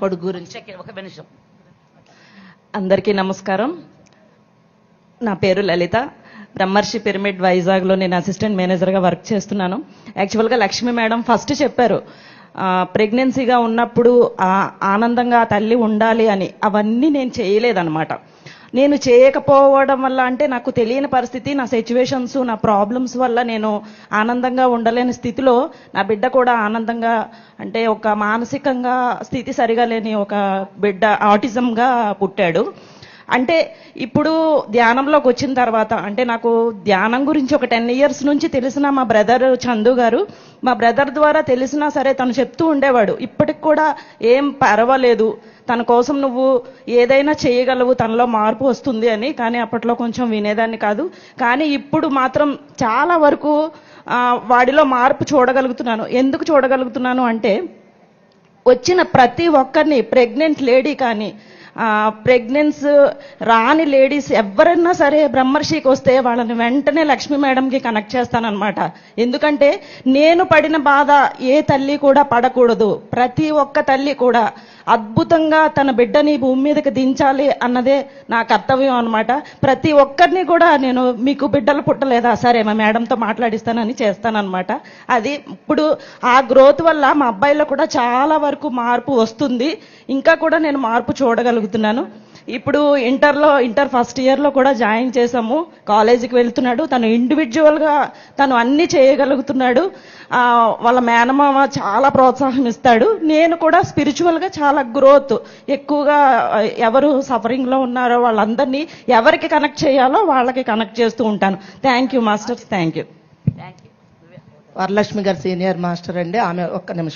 కొడుకు గురించి ఒక నిమిషం. అందరికీ నమస్కారం. నా పేరు లలిత. బ్రహ్మర్షి పిరమిడ్ వైజాగ్లో నేను అసిస్టెంట్ మేనేజర్గా వర్క్ చేస్తున్నాను. యాక్చువల్గా లక్ష్మి మేడం ఫస్ట్ చెప్పారు ప్రెగ్నెన్సీగా ఉన్నప్పుడు ఆనందంగా తల్లి ఉండాలి అని. అవన్నీ నేను చేయలేదన్నమాట. నేను చేయకపోవడం వల్ల అంటే నాకు తెలియని పరిస్థితి నా సిచ్యువేషన్స్ నా ప్రాబ్లమ్స్ వల్ల నేను ఆనందంగా ఉండలేని స్థితిలో నా బిడ్డ కూడా ఆనందంగా అంటే ఒక మానసికంగా స్థితి సరిగా లేని ఒక బిడ్డ ఆటిజంగా పుట్టాడు. అంటే ఇప్పుడు ధ్యానంలోకి వచ్చిన తర్వాత అంటే నాకు ధ్యానం గురించి ఒక టెన్ ఇయర్స్ నుంచి తెలిసిన మా బ్రదర్ చందు గారు మా బ్రదర్ ద్వారా తెలిసినా సరే తను చెప్తూ ఉండేవాడు. ఇప్పటికి కూడా ఏం పర్వాలేదు. తన కోసం నువ్వు ఏదైనా చేయగలవు తనలో మార్పు వస్తుంది అని. కానీ అప్పట్లో కొంచెం వినేదాన్ని కాదు. కానీ ఇప్పుడు మాత్రం చాలా వరకు వాడిలో మార్పు చూడగలుగుతున్నాను. ఎందుకు చూడగలుగుతున్నాను అంటే వచ్చిన ప్రతి ఒక్కరిని ప్రెగ్నెంట్ లేడీ కానీ ప్రెగ్నెన్స్ రాని లేడీస్ ఎవరైనా సరే బ్రహ్మర్షికి వస్తే వాళ్ళని వెంటనే లక్ష్మి మేడంకి కనెక్ట్ చేస్తానన్నమాట. ఎందుకంటే నేను పడిన బాధ ఏ తల్లి కూడా పడకూడదు. ప్రతి ఒక్క తల్లి కూడా అద్భుతంగా తన బిడ్డని భూమి మీదకి దించాలి అన్నదే నా కర్తవ్యం అనమాట ప్రతి ఒక్కరిని కూడా నేను మీకు బిడ్డలు పుట్టలేదా? సరే మా మేడంతో మాట్లాడిస్తానని చేస్తానన్నమాట. అది ఇప్పుడు ఆ గ్రోత్ వల్ల మా అబ్బాయిలో కూడా చాలా వరకు మార్పు వస్తుంది. ఇంకా కూడా నేను మార్పు చూడగలుగుతున్నాను. ఇప్పుడు ఇంటర్లో ఇంటర్ ఫస్ట్ ఇయర్లో కూడా జాయిన్ చేసాము కాలేజీకి వెళ్తున్నాడు. తను ఇండివిజువల్గా తను అన్ని చేయగలుగుతున్నాడు. వాళ్ళ మేనమామ చాలా ప్రోత్సాహం ఇస్తాడు. నేను కూడా స్పిరిచువల్గా చాలా గ్రోత్ ఎక్కువగా ఎవరు సఫరింగ్లో ఉన్నారో వాళ్ళందరినీ ఎవరికి కనెక్ట్ చేయాలో వాళ్ళకి కనెక్ట్ చేస్తూ ఉంటాను. Thank you masters thank you thank you Varalakshmi garu senior master అండి. ఆమె ఒక్క నిమిషం.